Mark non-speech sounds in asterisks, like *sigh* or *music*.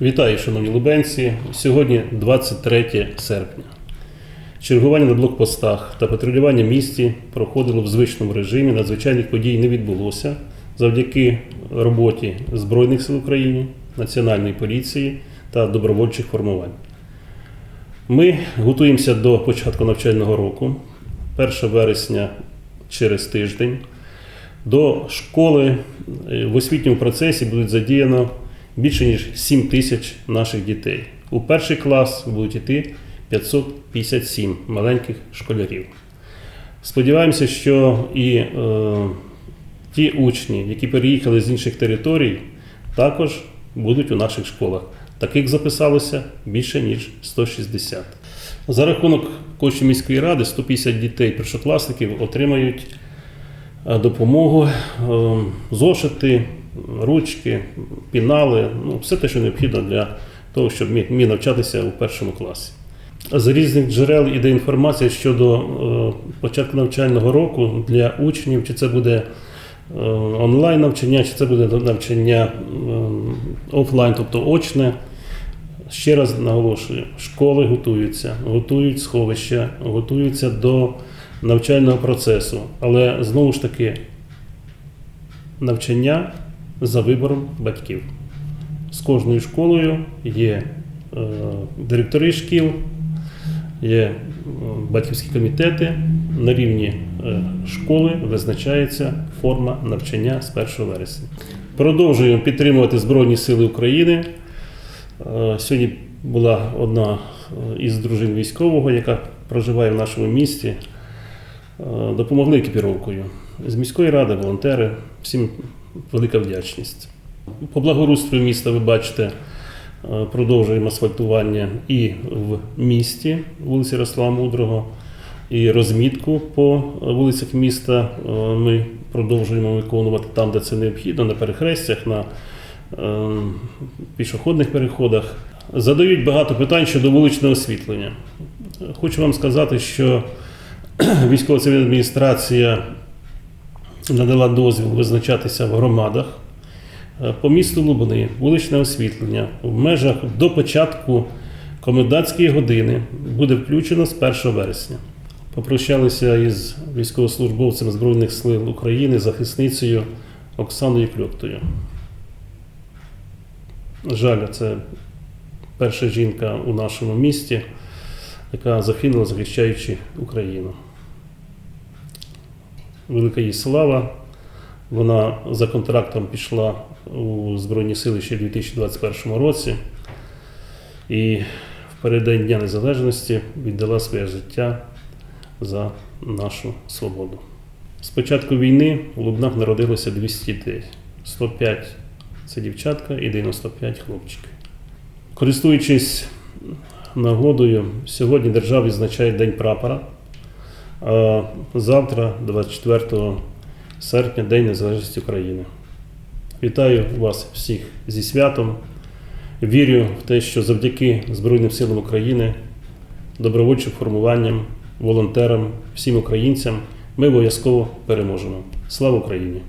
Вітаю, шановні лубенці. Сьогодні 23 серпня. Чергування на блокпостах та патрулювання в місті проходило в звичному режимі. Надзвичайних подій не відбулося завдяки роботі Збройних сил України, Національної поліції та добровольчих формувань. Ми готуємося до початку навчального року, 1 вересня через тиждень. До школи в освітньому процесі будуть задіяно більше ніж 7 тисяч наших дітей. У перший клас будуть йти 557 маленьких школярів. Сподіваємося, що і е, ті учні, які переїхали з інших територій, також будуть у наших школах. Таких записалося більше ніж 160. За рахунок коштів міської ради 150 дітей першокласників отримають е, допомогу, е, зошити, ручки, пінали, ну, все те, що необхідно для того, щоб міг, навчатися у першому класі. З різних джерел іде інформація щодо е, початку навчального року для учнів, чи це буде е, онлайн навчання, чи це буде навчання е, офлайн, тобто очне. Ще раз наголошую, школи готуються, готують сховища, готуються до навчального процесу. Але знову ж таки, навчання за вибором батьків. З кожною школою є е, директори шкіл, є е, батьківські комітети. На рівні е, школи визначається форма навчання з 1 вересня. Продовжуємо підтримувати Збройні Сили України. Е, Сьогодні була одна із дружин військового, яка проживає в нашому місті. Допомогли екіпіровкою. З міської ради, волонтери, всім велика вдячність. По благоустрою міста ви бачите, е, продовжуємо асфальтування і в місті, вулиці Ярослава Мудрого, і розмітку по вулицях міста е, ми продовжуємо виконувати там, де це необхідно, на перехрестях, на е, пішохідних переходах. Задають багато питань щодо вуличного освітлення. Хочу вам сказати, що *clears throat* військова цивільна адміністрація надала дозвіл визначатися в громадах. Е, По місту Лубни вуличне освітлення в межах до початку комендантської години буде включено з 1 вересня. Попрощалися із військовослужбовцем Збройних сил України, захисницею Оксаною Кльоптою. Жаль, це перша жінка у нашому місті, яка загинула, захищаючи Україну. Велика їй слава. Вона за контрактом пішла у Збройні Сили ще в 2021 році і в переддень Дня Незалежності віддала своє життя за нашу свободу. З початку війни у Лубнах народилося 200 дітей. 105 це дівчатка і 95 хлопчики. Користуючись нагодою, сьогодні держава відзначає День прапора. Завтра, 24 серпня, День Незалежності України. Вітаю вас всіх зі святом. Вірю в те, що завдяки Збройним силам України, добровольчим формуванням, волонтерам, всім українцям ми обов'язково переможемо. Слава Україні!